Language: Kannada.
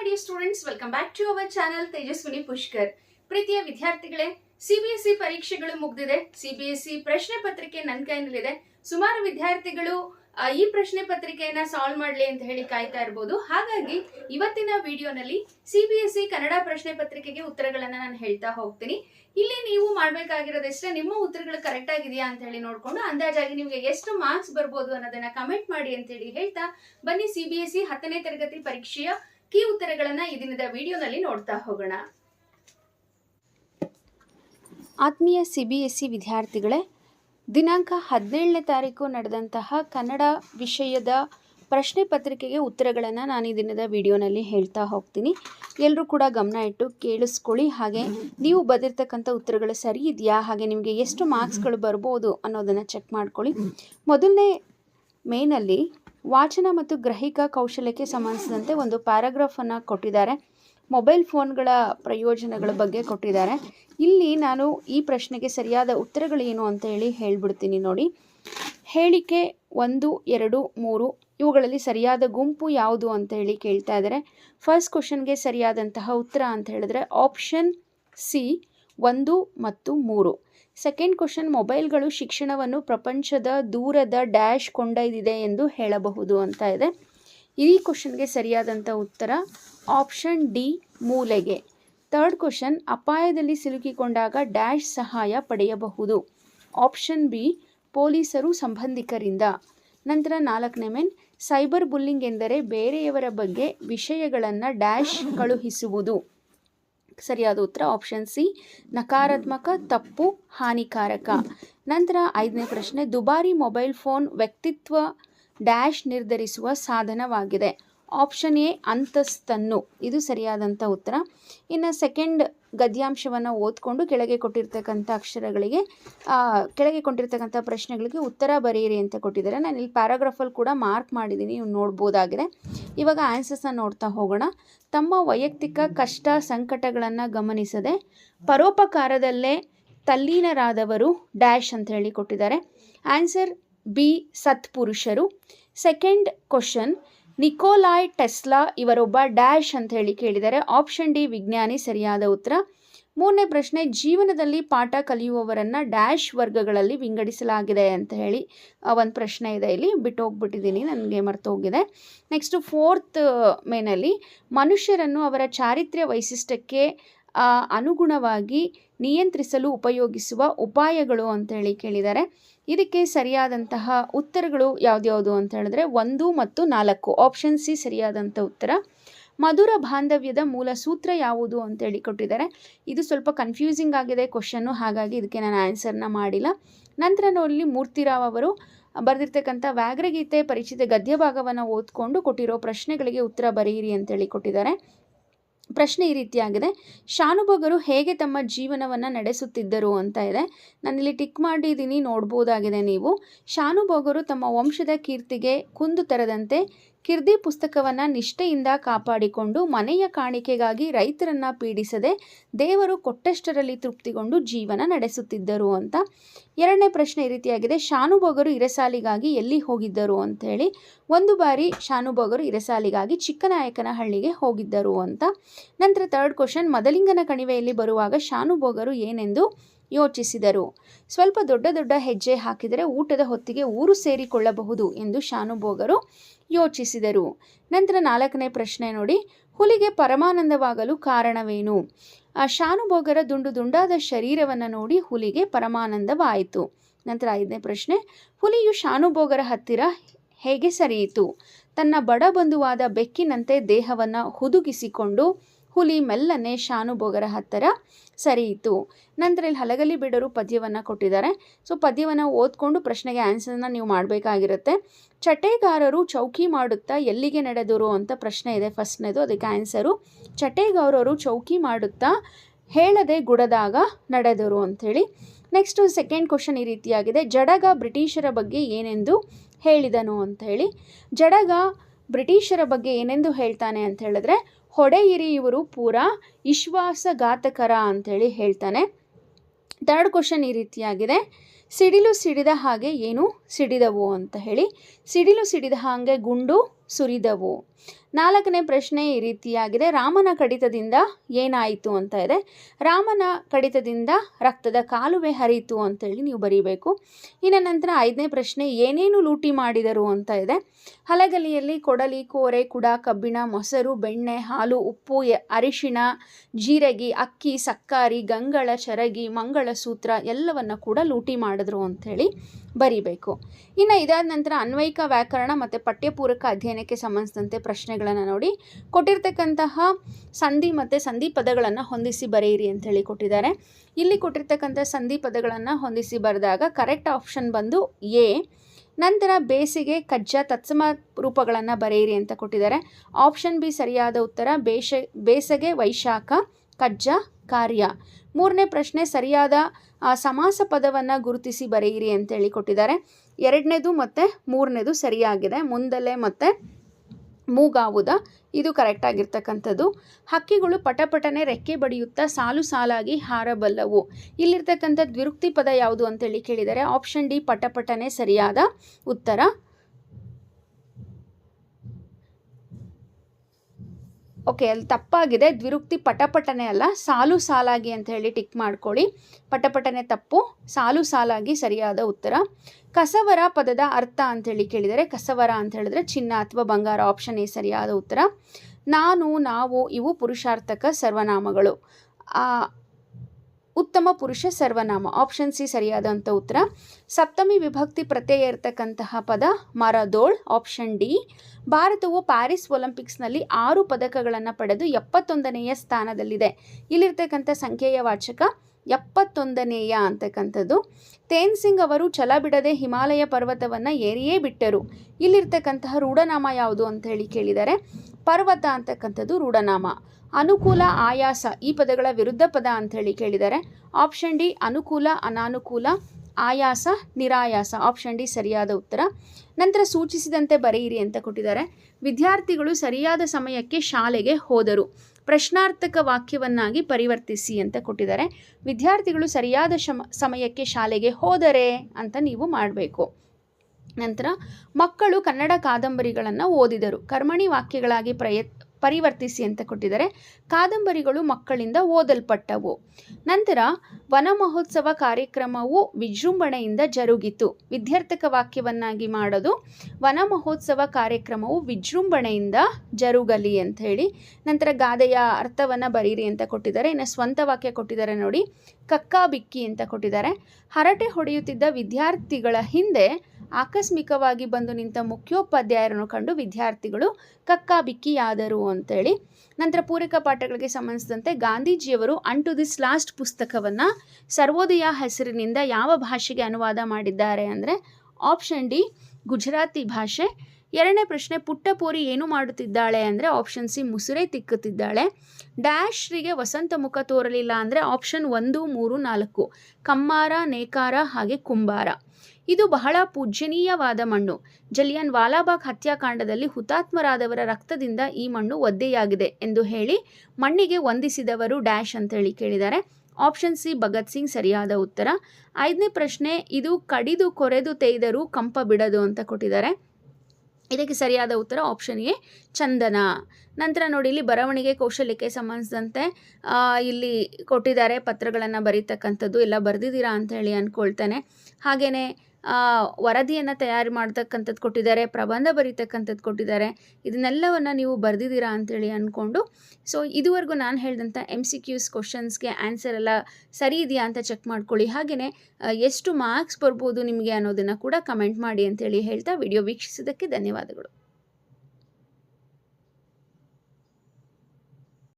My dear students welcome back to our channel Tejaswini Pushkar ಪ್ರೀತಿಯ ವಿದ್ಯಾರ್ಥಿಗಳೇ ಸಿಬಿಎಸ್ಇ ಪರೀಕ್ಷೆಗಳು ಮುಗ್ದಿದೆ. ಸಿಬಿಎಸ್ಇ ಪ್ರಶ್ನೆ ಪತ್ರಿಕೆ ನನ್ನ ಕೈನಲ್ಲಿದೆ ಸುಮಾರು ವಿದ್ಯಾರ್ಥಿಗಳು ಈ ಪ್ರಶ್ನೆ ಪತ್ರಿಕೆಯನ್ನ ಸಾಲ್ವ್ ಮಾಡಲಿ ಅಂತ ಹೇಳಿ ಕಾಯ್ತಾ ಇರ್ಬೋದು. ಹಾಗಾಗಿ ಇವತ್ತಿನ ವಿಡಿಯೋನಲ್ಲಿ ಸಿಬಿಎಸ್ಇ ಕನ್ನಡ ಪ್ರಶ್ನೆ ಪತ್ರಿಕೆಗೆ ಉತ್ತರಗಳನ್ನ ನಾನು ಹೇಳ್ತಾ ಹೋಗ್ತೀನಿ. ಇಲ್ಲಿ ನೀವು ಮಾಡ್ಬೇಕಾಗಿರೋದಷ್ಟೇ, ನಿಮ್ಮ ಉತ್ತರಗಳು ಕರೆಕ್ಟ್ ಆಗಿದೆಯಾ ಅಂತ ಹೇಳಿ ನೋಡ್ಕೊಂಡು ಅಂದಾಜಾಗಿ ನಿಮಗೆ ಎಷ್ಟು ಮಾರ್ಕ್ಸ್ ಬರ್ಬೋದು ಅನ್ನೋದನ್ನ ಕಮೆಂಟ್ ಮಾಡಿ ಅಂತ ಹೇಳಿ ಹೇಳ್ತಾ ಬನ್ನಿ. ಸಿಬಿಎಸ್ಇ ಹತ್ತನೇ ತರಗತಿ ಪರೀಕ್ಷೆಯ ಕೀ ಉತ್ತರಗಳನ್ನ ಈ ದಿನದ ವಿಡಿಯೋನಲ್ಲಿ ನೋಡ್ತಾ ಹೋಗೋಣ. ಆತ್ಮೀಯ ಸಿ ಬಿ ಎಸ್ ಸಿ ವಿದ್ಯಾರ್ಥಿಗಳೇ, ದಿನಾಂಕ ಹದಿನೇಳನೇ ತಾರೀಕು ನಡೆದಂತಹ ಕನ್ನಡ ವಿಷಯದ ಪ್ರಶ್ನೆ ಪತ್ರಿಕೆಗೆ ಉತ್ತರಗಳನ್ನು ನಾನು ಈ ದಿನದ ವಿಡಿಯೋನಲ್ಲಿ ಹೇಳ್ತಾ ಹೋಗ್ತೀನಿ. ಎಲ್ಲರೂ ಕೂಡ ಗಮನ ಇಟ್ಟು ಕೇಳಿಸ್ಕೊಳ್ಳಿ. ಹಾಗೆ ನೀವು ಬದಿರ್ತಕ್ಕಂಥ ಉತ್ತರಗಳು ಸರಿ ಇದೆಯಾ? ಹಾಗೆ ನಿಮಗೆ ಎಷ್ಟು ಮಾರ್ಕ್ಸ್ಗಳು ಬರ್ಬೋದು ಅನ್ನೋದನ್ನು ಚೆಕ್ ಮಾಡ್ಕೊಳ್ಳಿ. ಮೊದಲನೇ ಮೇನಲ್ಲಿ ವಾಚನ ಮತ್ತು ಗ್ರಹಿಕ ಕೌಶಲ್ಯಕ್ಕೆ ಸಂಬಂಧಿಸಿದಂತೆ ಒಂದು ಪ್ಯಾರಾಗ್ರಾಫನ್ನು ಕೊಟ್ಟಿದ್ದಾರೆ. ಮೊಬೈಲ್ ಫೋನ್ಗಳ ಪ್ರಯೋಜನಗಳ ಬಗ್ಗೆ ಕೊಟ್ಟಿದ್ದಾರೆ. ಇಲ್ಲಿ ನಾನು ಈ ಪ್ರಶ್ನೆಗೆ ಸರಿಯಾದ ಉತ್ತರಗಳು ಏನು ಅಂತ ಹೇಳಿ ಹೇಳ್ಬಿಡ್ತೀನಿ ನೋಡಿ. ಹೇಳಿಕೆ ಒಂದು, ಎರಡು, ಮೂರು, ಇವುಗಳಲ್ಲಿ ಸರಿಯಾದ ಗುಂಪು ಯಾವುದು ಅಂತ ಹೇಳಿ ಕೇಳ್ತಾ ಇದ್ದಾರೆ. ಫಸ್ಟ್ ಕ್ವಶನ್ಗೆ ಸರಿಯಾದಂತಹ ಉತ್ತರ ಅಂತ ಹೇಳಿದ್ರೆ ಆಪ್ಷನ್ ಸಿ ಒಂದು ಮತ್ತು ಮೂರು. ಸೆಕೆಂಡ್ ಕ್ವಶನ್ ಮೊಬೈಲ್ಗಳು ಶಿಕ್ಷಣವನ್ನು ಪ್ರಪಂಚದ ದೂರದ ಡ್ಯಾಶ್ ಕೊಂಡೊಯ್ದಿದೆ ಎಂದು ಹೇಳಬಹುದು ಅಂತ ಇದೆ. ಈ ಕ್ವಶನ್ಗೆ ಸರಿಯಾದಂಥ ಉತ್ತರ ಆಪ್ಷನ್ ಡಿ ಮೂಲೆಗೆ. ಥರ್ಡ್ ಕ್ವಶನ್ ಅಪಾಯದಲ್ಲಿ ಸಿಲುಕಿಕೊಂಡಾಗ ಡ್ಯಾಶ್ ಸಹಾಯ ಪಡೆಯಬಹುದು. ಆಪ್ಷನ್ ಬಿ ಪೊಲೀಸರು ಸಂಬಂಧಿಕರಿಂದ. ನಂತರ ನಾಲ್ಕನೇ ಮೇನ್ ಸೈಬರ್ ಬುಲ್ಲಿಂಗ್ ಎಂದರೆ ಬೇರೆಯವರ ಬಗ್ಗೆ ವಿಷಯಗಳನ್ನು ಡ್ಯಾಶ್ ಕಳುಹಿಸುವುದು. ಸರಿಯಾದ ಉತ್ತರ ಆಪ್ಷನ್ ಸಿ ನಕಾರಾತ್ಮಕ, ತಪ್ಪು, ಹಾನಿಕಾರಕ. ನಂತರ ಐದನೇ ಪ್ರಶ್ನೆ, ದುಬಾರಿ ಮೊಬೈಲ್ ಫೋನ್ ವ್ಯಕ್ತಿತ್ವ ಡ್ಯಾಶ್ ನಿರ್ಧರಿಸುವ ಸಾಧನವಾಗಿದೆ. ಆಪ್ಷನ್ ಎ ಅಂತಸ್ತನ್ನು. ಇದು ಸರಿಯಾದಂಥ ಉತ್ತರ. ಇನ್ನು ಸೆಕೆಂಡ್ ಗದ್ಯಾಂಶವನ್ನು ಓದ್ಕೊಂಡು ಕೆಳಗೆ ಕೊಟ್ಟಿರ್ತಕ್ಕಂಥ ಅಕ್ಷರಗಳಿಗೆ ಕೆಳಗೆ ಕೊಟ್ಟಿರ್ತಕ್ಕಂಥ ಪ್ರಶ್ನೆಗಳಿಗೆ ಉತ್ತರ ಬರೆಯಿರಿ ಅಂತ ಕೊಟ್ಟಿದ್ದಾರೆ. ನಾನು ಇಲ್ಲಿ ಪ್ಯಾರಾಗ್ರಾಫಲ್ಲಿ ಕೂಡ ಮಾರ್ಕ್ ಮಾಡಿದ್ದೀನಿ ನೀವು ನೋಡ್ಬೋದಾಗಿದೆ. ಇವಾಗ ಆನ್ಸರ್ಸನ್ನು ನೋಡ್ತಾ ಹೋಗೋಣ. ತಮ್ಮ ವೈಯಕ್ತಿಕ ಕಷ್ಟ ಸಂಕಟಗಳನ್ನು ಗಮನಿಸದೆ ಪರೋಪಕಾರದಲ್ಲೇ ತಲ್ಲೀನರಾದವರು ಡ್ಯಾಶ್ ಅಂತ ಹೇಳಿ ಕೊಟ್ಟಿದ್ದಾರೆ. ಆನ್ಸರ್ ಬಿ ಸತ್ಪುರುಷರು. ಸೆಕೆಂಡ್ ಕ್ವಶನ್ ನಿಕೋಲಾಯ್ ಟೆಸ್ಲಾ ಇವರೊಬ್ಬ ಡ್ಯಾಶ್ ಅಂತ ಹೇಳಿ ಕೇಳಿದ್ದಾರೆ. ಆಪ್ಷನ್ ಡಿ, ವಿಜ್ಞಾನಿ. ಸರಿಯಾದ ಉತ್ತರ. ಮೂರನೇ ಪ್ರಶ್ನೆ, ಜೀವನದಲ್ಲಿ ಪಾಠ ಕಲಿಯುವವರನ್ನು ಡ್ಯಾಶ್ ವರ್ಗಗಳಲ್ಲಿ ವಿಂಗಡಿಸಲಾಗಿದೆ ಅಂತ ಹೇಳಿ ಒಂದು ಪ್ರಶ್ನೆ ಇದೆ ಇಲ್ಲಿ. ಬಿಟ್ಟು ಹೋಗ್ಬಿಟ್ಟಿದ್ದೀನಿ ನನಗೆ ಮರ್ತೋಗಿದೆ. ನೆಕ್ಸ್ಟು, ಫೋರ್ತ್ ಮೇನಲ್ಲಿ, ಮನುಷ್ಯರನ್ನು ಅವರ ಚಾರಿತ್ರ್ಯ ವೈಶಿಷ್ಟ್ಯಕ್ಕೆ ಅನುಗುಣವಾಗಿ ನಿಯಂತ್ರಿಸಲು ಉಪಯೋಗಿಸುವ ಉಪಾಯಗಳು ಅಂತ ಹೇಳಿ ಕೇಳಿದ್ದಾರೆ. ಇದಕ್ಕೆ ಸರಿಯಾದಂತಹ ಉತ್ತರಗಳು ಯಾವ್ದ್ಯಾವುದು ಅಂತ ಹೇಳಿದ್ರೆ ಒಂದು ಮತ್ತು ನಾಲ್ಕು. ಆಪ್ಷನ್ ಸಿ ಸರಿಯಾದಂಥ ಉತ್ತರ. ಮಧುರ ಬಾಂಧವ್ಯದ ಮೂಲ ಸೂತ್ರ ಯಾವುದು ಅಂತೇಳಿ ಕೊಟ್ಟಿದ್ದಾರೆ. ಇದು ಸ್ವಲ್ಪ ಕನ್ಫ್ಯೂಸಿಂಗ್ ಆಗಿದೆ ಕ್ವಶನ್ನು ಹಾಗಾಗಿ ಇದಕ್ಕೆ ನಾನು ಆನ್ಸರ್ನ ಮಾಡಿಲ್ಲ. ನಂತರ ನೋಡಿ ಮೂರ್ತಿರಾವ್ ಅವರು ಬರೆದಿರ್ತಕ್ಕಂಥ ವ್ಯಾಘ್ರಗೀತೆ ಪರಿಚಿತ ಗದ್ಯ ಭಾಗವನ್ನು ಓದ್ಕೊಂಡು ಕೊಟ್ಟಿರೋ ಪ್ರಶ್ನೆಗಳಿಗೆ ಉತ್ತರ ಬರೆಯಿರಿ ಅಂತೇಳಿ ಕೊಟ್ಟಿದ್ದಾರೆ. ಪ್ರಶ್ನೆ ಈ ರೀತಿಯಾಗಿದೆ. ಶಾನುಭೋಗರು ಹೇಗೆ ತಮ್ಮ ಜೀವನವನ್ನು ನಡೆಸುತ್ತಿದ್ದರು ಅಂತ ಇದೆ. ನಾನಿಲ್ಲಿ ಟಿಕ್ ಮಾಡಿದ್ದೀನಿ, ನೋಡ್ಬೋದಾಗಿದೆ ನೀವು. ಶಾನುಭೋಗರು ತಮ್ಮ ವಂಶದ ಕೀರ್ತಿಗೆ ಕುಂದು ತರದಂತೆ ಕಿರ್ದಿ ಪುಸ್ತಕವನ್ನು ನಿಷ್ಠೆಯಿಂದ ಕಾಪಾಡಿಕೊಂಡು ಮನೆಯ ಕಾಣಿಕೆಗಾಗಿ ರೈತರನ್ನ ಪೀಡಿಸದೆ ದೇವರು ಕೊಟ್ಟಷ್ಟರಲ್ಲಿ ತೃಪ್ತಿಗೊಂಡು ಜೀವನ ನಡೆಸುತ್ತಿದ್ದರು ಅಂತ. ಎರಡನೇ ಪ್ರಶ್ನೆ ಈ ರೀತಿಯಾಗಿದೆ. ಶಾನುಭೋಗರು ಇರಸಾಲಿಗಾಗಿ ಎಲ್ಲಿ ಹೋಗಿದ್ದರು ಅಂತ ಹೇಳಿ. ಒಂದು ಬಾರಿ ಶಾನುಭೋಗರು ಇರಸಾಲಿಗಾಗಿ ಚಿಕ್ಕನಾಯಕನಹಳ್ಳಿಗೆ ಹೋಗಿದ್ದರು ಅಂತ. ನಂತರ ತರ್ಡ್ ಕ್ವಶನ್ ಮದಲಿಂಗನ ಕಣಿವೆಯಲ್ಲಿ ಬರುವಾಗ ಶಾನುಭೋಗರು ಏನೆಂದು ಯೋಚಿಸಿದರು. ಸ್ವಲ್ಪ ದೊಡ್ಡ ದೊಡ್ಡ ಹೆಜ್ಜೆ ಹಾಕಿದರೆ ಊಟದ ಹೊತ್ತಿಗೆ ಊರು ಸೇರಿಕೊಳ್ಳಬಹುದು ಎಂದು ಶಾನುಭೋಗರು ಯೋಚಿಸಿದರು. ನಂತರ ನಾಲ್ಕನೇ ಪ್ರಶ್ನೆ ನೋಡಿ. ಹುಲಿಗೆ ಪರಮಾನಂದವಾಗಲು ಕಾರಣವೇನು? ಆ ಶಾನುಭೋಗರ ದುಂಡು ದುಂಡಾದ ಶರೀರವನ್ನು ನೋಡಿ ಹುಲಿಗೆ ಪರಮಾನಂದವಾಯಿತು. ನಂತರ ಐದನೇ ಪ್ರಶ್ನೆ. ಹುಲಿಯು ಶಾನುಭೋಗರ ಹತ್ತಿರ ಹೇಗೆ ಸರಿಯಿತು? ತನ್ನ ಬಡ ಬಂಧುವಾದ ಬೆಕ್ಕಿನಂತೆ ದೇಹವನ್ನು ಹುದುಗಿಸಿಕೊಂಡು ಹುಲಿ ಮೆಲ್ಲನೆ ಶಾನುಭೋಗರ ಹತ್ತಿರ ಸರಿಯಿತು. ನಂತರ ಇಲ್ಲಿ ಹಲಗಲಿ ಬಿಡರು ಪದ್ಯವನ್ನು ಕೊಟ್ಟಿದ್ದಾರೆ. ಸೊ ಪದ್ಯವನ್ನು ಓದ್ಕೊಂಡು ಪ್ರಶ್ನೆಗೆ ಆನ್ಸರ್ನ ನೀವು ಮಾಡಬೇಕಾಗಿರುತ್ತೆ. ಚಟೆಗಾರರು ಚೌಕಿ ಮಾಡುತ್ತಾ ಎಲ್ಲಿಗೆ ನಡೆದರು ಅಂತ ಪ್ರಶ್ನೆ ಇದೆ ಫಸ್ಟ್ನೇದು ಅದಕ್ಕೆ ಆನ್ಸರು ಚಟೆಗಾರರು ಚೌಕಿ ಮಾಡುತ್ತಾ ಹೇಳದೆ ಗುಡದಾಗ ನಡೆದರು ಅಂಥೇಳಿ. ನೆಕ್ಸ್ಟು ಸೆಕೆಂಡ್ ಕ್ವಶನ್ ಈ ರೀತಿಯಾಗಿದೆ. ಜಡಗ ಬ್ರಿಟಿಷರ ಬಗ್ಗೆ ಏನೆಂದು ಹೇಳಿದನು ಅಂತ ಹೇಳಿ ಜಡಗ ಬ್ರಿಟಿಷರ ಬಗ್ಗೆ ಏನೆಂದು ಹೇಳ್ತಾನೆ ಅಂತ ಹೇಳಿದ್ರೆ ಹೊಡೆಯಿರಿ ಇವರು ಪೂರಾ ವಿಶ್ವಾಸಘಾತಕರ ಅಂತೇಳಿ ಹೇಳ್ತಾನೆ. ಥರ್ಡ್ ಕ್ವಶನ್ ಈ ರೀತಿಯಾಗಿದೆ. ಸಿಡಿಲು ಸಿಡಿದ ಹಾಗೆ ಏನು ಸಿಡಿದವು ಅಂತ ಹೇಳಿ, ಸಿಡಿಲು ಸಿಡಿದ ಹಾಗೆ ಗುಂಡು ಸುರಿದವು. ನಾಲ್ಕನೇ ಪ್ರಶ್ನೆ ಈ ರೀತಿಯಾಗಿದೆ. ರಾಮನ ಕಡಿತದಿಂದ ಏನಾಯಿತು ಅಂತ ಇದೆ. ರಾಮನ ಕಡಿತದಿಂದ ರಕ್ತದ ಕಾಲುವೆ ಹರಿಯಿತು ಅಂತೇಳಿ ನೀವು ಬರೀಬೇಕು. ಇನ್ನು ನಂತರ ಐದನೇ ಪ್ರಶ್ನೆ, ಏನೇನು ಲೂಟಿ ಮಾಡಿದರು ಅಂತ ಇದೆ. ಹಲಗಲಿಯಲ್ಲಿ ಕೊಡಲಿ, ಕೋರೆ, ಕುಡ, ಕಬ್ಬಿಣ, ಮೊಸರು, ಬೆಣ್ಣೆ, ಹಾಲು, ಉಪ್ಪು ಅರಿಶಿಣ, ಜೀರಗಿ, ಅಕ್ಕಿ, ಸಕ್ಕಾರಿ, ಗಂಗಳ, ಚರಗಿ, ಮಂಗಳಸೂತ್ರ ಎಲ್ಲವನ್ನು ಕೂಡ ಲೂಟಿ ಮಾಡಿದ್ರು ಅಂಥೇಳಿ ಬರೀಬೇಕು. ಇನ್ನು ಇದಾದ ನಂತರ ಅನ್ವಯಿಕ ವ್ಯಾಕರಣ ಮತ್ತು ಪಠ್ಯಪೂರಕ ಅಧ್ಯಯನಕ್ಕೆ ಸಂಬಂಧಿಸಿದಂತೆ ಪ್ರಶ್ನೆಗಳನ್ನು ನೋಡಿ. ಕೊಟ್ಟಿರ್ತಕ್ಕಂತಹ ಸಂಧಿ ಮತ್ತು ಸಂಧಿ ಪದಗಳನ್ನು ಹೊಂದಿಸಿ ಬರೆಯಿರಿ ಅಂತೇಳಿ ಕೊಟ್ಟಿದ್ದಾರೆ. ಇಲ್ಲಿ ಕೊಟ್ಟಿರ್ತಕ್ಕಂಥ ಸಂಧಿ ಪದಗಳನ್ನು ಹೊಂದಿಸಿ ಬರೆದಾಗ ಕರೆಕ್ಟ್ ಆಪ್ಷನ್ ಬಂದು ಎ. ನಂತರ ಬೇಸಿಗೆ ಕಜ್ಜ ತತ್ಸಮ ರೂಪಗಳನ್ನು ಬರೆಯಿರಿ ಅಂತ ಕೊಟ್ಟಿದ್ದಾರೆ. ಆಪ್ಷನ್ ಬಿ ಸರಿಯಾದ ಉತ್ತರ, ಬೇಷ, ಬೇಸಗೆ, ವೈಶಾಖ ಕಜ್ಜ ಕಾರ್ಯ. ಮೂರನೇ ಪ್ರಶ್ನೆ ಸರಿಯಾದ ಸಮಾಸ ಪದವನ್ನು ಗುರುತಿಸಿ ಬರೆಯಿರಿ ಅಂತೇಳಿ ಕೊಟ್ಟಿದ್ದಾರೆ. ಎರಡನೇದು ಮತ್ತು ಮೂರನೇದು ಸರಿಯಾಗಿದೆ. ಮುಂದಲೆ ಮತ್ತು ಮೂಗಾವುದ. ಇದು ಕರೆಕ್ಟ್ ಆಗಿರ್ತಕ್ಕಂಥದ್ದು. ಹಕ್ಕಿಗಳು ಪಟಪಟನೆ ರೆಕ್ಕೆ ಬಡಿಯುತ್ತಾ ಸಾಲು ಸಾಲಾಗಿ ಹಾರಬಲ್ಲವು. ಇಲ್ಲಿರ್ತಕ್ಕಂಥ ದ್ವಿರುಕ್ತಿ ಪದ ಯಾವುದು ಅಂತೇಳಿ ಕೇಳಿದರೆ, ಆಪ್ಷನ್ ಡಿ ಪಟಪಟನೆ ಸರಿಯಾದ ಉತ್ತರ. ಓಕೆ ಅಲ್ಲಿ ತಪ್ಪಾಗಿದೆ. ದ್ವಿರುಕ್ತಿ ಪಟಪಟನೆ ಅಲ್ಲ, ಸಾಲು ಸಾಲಾಗಿ ಅಂತ ಹೇಳಿ ಟಿಕ್ ಮಾಡ್ಕೊಳ್ಳಿ. ಪಟಪಟನೆ ತಪ್ಪು, ಸಾಲು ಸಾಲಾಗಿ ಸರಿಯಾದ ಉತ್ತರ. ಕಸವರ ಪದದ ಅರ್ಥ ಅಂತೇಳಿ ಕೇಳಿದರೆ, ಕಸವರ ಅಂತ ಹೇಳಿದ್ರೆ ಚಿನ್ನ ಅಥವಾ ಬಂಗಾರ ಆಪ್ಷನ್ ಎ ಸರಿಯಾದ ಉತ್ತರ. ನಾನು, ನಾವು, ಇವು ಪುರುಷಾರ್ಥಕ ಸರ್ವನಾಮಗಳು. ಉತ್ತಮ ಪುರುಷ ಸರ್ವನಾಮ. ಆಪ್ಷನ್ ಸಿ ಸರಿಯಾದಂಥ ಉತ್ತರ. ಸಪ್ತಮಿ ವಿಭಕ್ತಿ ಪ್ರತ್ಯಯ ಇರತಕ್ಕಂತಹ ಪದ ಮರದೋಳ್. ಆಪ್ಷನ್ ಡಿ, ಭಾರತವು ಪ್ಯಾರಿಸ್ ಒಲಿಂಪಿಕ್ಸ್ನಲ್ಲಿ ಆರು ಪದಕಗಳನ್ನು ಪಡೆದು ಎಪ್ಪತ್ತೊಂದನೆಯ ಸ್ಥಾನದಲ್ಲಿದೆ. ಇಲ್ಲಿರ್ತಕ್ಕಂಥ ಸಂಖ್ಯೆಯ ವಾಚಕ ಎಪ್ಪತ್ತೊಂದನೆಯ ಅಂತಕ್ಕಂಥದ್ದು. ತೇನ್ ಸಿಂಗ್ ಅವರು ಛಲ ಬಿಡದೆ ಹಿಮಾಲಯ ಪರ್ವತವನ್ನು ಏರಿಯೇ ಬಿಟ್ಟರು. ಇಲ್ಲಿರ್ತಕ್ಕಂತಹ ರೂಢನಾಮ ಯಾವುದು ಅಂತ ಹೇಳಿ ಕೇಳಿದರೆ ಪರ್ವತ ಅಂತಕ್ಕಂಥದ್ದು ರೂಢನಾಮ. ಅನುಕೂಲ, ಆಯಾಸ ಈ ಪದಗಳ ವಿರುದ್ಧ ಪದ ಅಂತ ಹೇಳಿ ಕೇಳಿದ್ದಾರೆ ಆಪ್ಷನ್ ಡಿ ಅನುಕೂಲ, ಅನಾನುಕೂಲ, ಆಯಾಸ, ನಿರಾಯಾಸ. ಆಪ್ಷನ್ ಡಿ ಸರಿಯಾದ ಉತ್ತರ. ನಂತರ ಸೂಚಿಸಿದಂತೆ ಬರೆಯಿರಿ ಅಂತ ಕೊಟ್ಟಿದ್ದಾರೆ. ವಿದ್ಯಾರ್ಥಿಗಳು ಸರಿಯಾದ ಸಮಯಕ್ಕೆ ಶಾಲೆಗೆ ಹೋದರು. ಪ್ರಶ್ನಾರ್ಥಕ ವಾಕ್ಯವನ್ನಾಗಿ ಪರಿವರ್ತಿಸಿ ಅಂತ ಕೊಟ್ಟಿದ್ದಾರೆ. ವಿದ್ಯಾರ್ಥಿಗಳು ಸರಿಯಾದ ಶಮ, ಸಮಯಕ್ಕೆ ಶಾಲೆಗೆ ಹೋದರೆ ಅಂತ ನೀವು ಮಾಡಬೇಕು. ನಂತರ ಮಕ್ಕಳು ಕನ್ನಡ ಕಾದಂಬರಿಗಳನ್ನು ಓದಿದರು. ಕರ್ಮಣಿ ವಾಕ್ಯಗಳಾಗಿ ಪ್ರಯತ್ ಪರಿವರ್ತಿಸಿ ಅಂತ ಕೊಟ್ಟಿದ್ದಾರೆ. ಕಾದಂಬರಿಗಳು ಮಕ್ಕಳಿಂದ ಓದಲ್ಪಟ್ಟವು. ನಂತರ ವನ ಮಹೋತ್ಸವ ಕಾರ್ಯಕ್ರಮವು ವಿಜೃಂಭಣೆಯಿಂದ ಜರುಗಿತು. ವಿದ್ಯಾರ್ಥಕ ವಾಕ್ಯವನ್ನಾಗಿ ಮಾಡೋದು ವನ ಮಹೋತ್ಸವ ಕಾರ್ಯಕ್ರಮವು ವಿಜೃಂಭಣೆಯಿಂದ ಜರುಗಲಿ ಅಂತ ಹೇಳಿ, ನಂತರ ಗಾದೆಯ ಅರ್ಥವನ್ನು ಬರೀರಿ ಅಂತ ಕೊಟ್ಟಿದ್ದಾರೆ. ಇನ್ನು ಸ್ವಂತ ವಾಕ್ಯ ಕೊಟ್ಟಿದ್ದಾರೆ ನೋಡಿ. ಕಕ್ಕಾ ಬಿಕ್ಕಿ ಅಂತ ಕೊಟ್ಟಿದ್ದಾರೆ. ಹರಟೆ ಹೊಡೆಯುತ್ತಿದ್ದ ವಿದ್ಯಾರ್ಥಿಗಳ ಹಿಂದೆ ಆಕಸ್ಮಿಕವಾಗಿ ಬಂದು ನಿಂತ ಮುಖ್ಯೋಪಾಧ್ಯಾಯರನ್ನು ಕಂಡು ವಿದ್ಯಾರ್ಥಿಗಳು ಕಕ್ಕಾಬಿಕ್ಕಿಯಾದರು ಅಂತೇಳಿ. ನಂತರ ಪೂರಕ ಪಾಠಗಳಿಗೆ ಸಂಬಂಧಿಸಿದಂತೆ ಗಾಂಧೀಜಿಯವರು ಅನ್ ಟು ದಿಸ್ ಲಾಸ್ಟ್ ಪುಸ್ತಕವನ್ನು ಸರ್ವೋದಯ ಹೆಸರಿನಿಂದ ಯಾವ ಭಾಷೆಗೆ ಅನುವಾದ ಮಾಡಿದ್ದಾರೆ ಅಂದರೆ ಆಪ್ಷನ್ ಡಿ ಗುಜರಾತಿ ಭಾಷೆ. ಎರಡನೇ ಪ್ರಶ್ನೆ, ಪುಟ್ಟಪೋರಿ ಏನು ಮಾಡುತ್ತಿದ್ದಾಳೆ ಅಂದರೆ ಆಪ್ಷನ್ ಸಿ ಮುಸುರೆ ತಿಕ್ಕುತ್ತಿದ್ದಾಳೆ. ಡ್ಯಾಶ್ರಿಗೆ ವಸಂತ ಮುಖ ತೋರಲಿಲ್ಲ ಅಂದರೆ ಆಪ್ಷನ್ ಒಂದು, ಮೂರು, ನಾಲ್ಕು. ಕಮ್ಮಾರ, ನೇಕಾರ ಹಾಗೆ ಕುಂಬಾರ. ಇದು ಬಹಳ ಪೂಜ್ಯನೀಯವಾದ ಮಣ್ಣು. ಜಲಿಯನ್ ವಾಲಾಬಾಗ್ ಹತ್ಯಾಕಾಂಡದಲ್ಲಿ ಹುತಾತ್ಮರಾದವರ ರಕ್ತದಿಂದ ಈ ಮಣ್ಣು ಒದ್ದೆಯಾಗಿದೆ ಎಂದು ಹೇಳಿ ಮಣ್ಣಿಗೆ ವಂದಿಸಿದವರು ಡ್ಯಾಶ್ ಅಂತೇಳಿ ಕೇಳಿದ್ದಾರೆ. ಆಪ್ಷನ್ ಸಿ, ಭಗತ್ ಸಿಂಗ್ ಸರಿಯಾದ ಉತ್ತರ. ಐದನೇ ಪ್ರಶ್ನೆ, ಇದು ಕಡಿದು ಕೊರೆದು ತೇಯ್ದರೂ ಕಂಪ ಬಿಡದು ಅಂತ ಕೊಟ್ಟಿದ್ದಾರೆ. ಇದಕ್ಕೆ ಸರಿಯಾದ ಉತ್ತರ ಆಪ್ಷನ್ ಎ, ಚಂದನ. ನಂತರ ನೋಡಿ, ಇಲ್ಲಿ ಬರವಣಿಗೆ ಕೌಶಲ್ಯಕ್ಕೆ ಸಂಬಂಧಿಸಿದಂತೆ ಇಲ್ಲಿ ಕೊಟ್ಟಿದ್ದಾರೆ ಪತ್ರಗಳನ್ನು ಬರೀತಕ್ಕಂಥದ್ದು. ಎಲ್ಲ ಬರೆದಿದ್ದೀರಾ ಅಂತ ಹೇಳಿ ಅಂದ್ಕೊಳ್ತೇನೆ ಹಾಗೆಯೇ ವರದಿಯನ್ನು ತಯಾರು ಮಾಡ್ತಕ್ಕಂಥದ್ದು ಕೊಟ್ಟಿದ್ದಾರೆ, ಪ್ರಬಂಧ ಬರೀತಕ್ಕಂಥದ್ದು ಕೊಟ್ಟಿದ್ದಾರೆ. ಇದನ್ನೆಲ್ಲವನ್ನು ನೀವು ಬರೆದಿದ್ದೀರಾ ಅಂತೇಳಿ ಅಂದ್ಕೊಂಡು ಸೊ ಇದುವರೆಗೂ ನಾನು ಹೇಳಿದಂಥ ಎಂ ಸಿ ಕ್ಯೂಸ್ ಕ್ವಶನ್ಸ್ಗೆ ಆನ್ಸರ್ ಎಲ್ಲ ಸರಿ ಇದೆಯಾ ಅಂತ ಚೆಕ್ ಮಾಡ್ಕೊಳ್ಳಿ. ಹಾಗೆಯೇ ಎಷ್ಟು ಮಾರ್ಕ್ಸ್ ಬರ್ಬೋದು ನಿಮಗೆ ಅನ್ನೋದನ್ನು ಕೂಡ ಕಮೆಂಟ್ ಮಾಡಿ ಅಂತೇಳಿ ಹೇಳ್ತಾ ವಿಡಿಯೋ ವೀಕ್ಷಿಸಿದ್ದಕ್ಕೆ ಧನ್ಯವಾದಗಳು.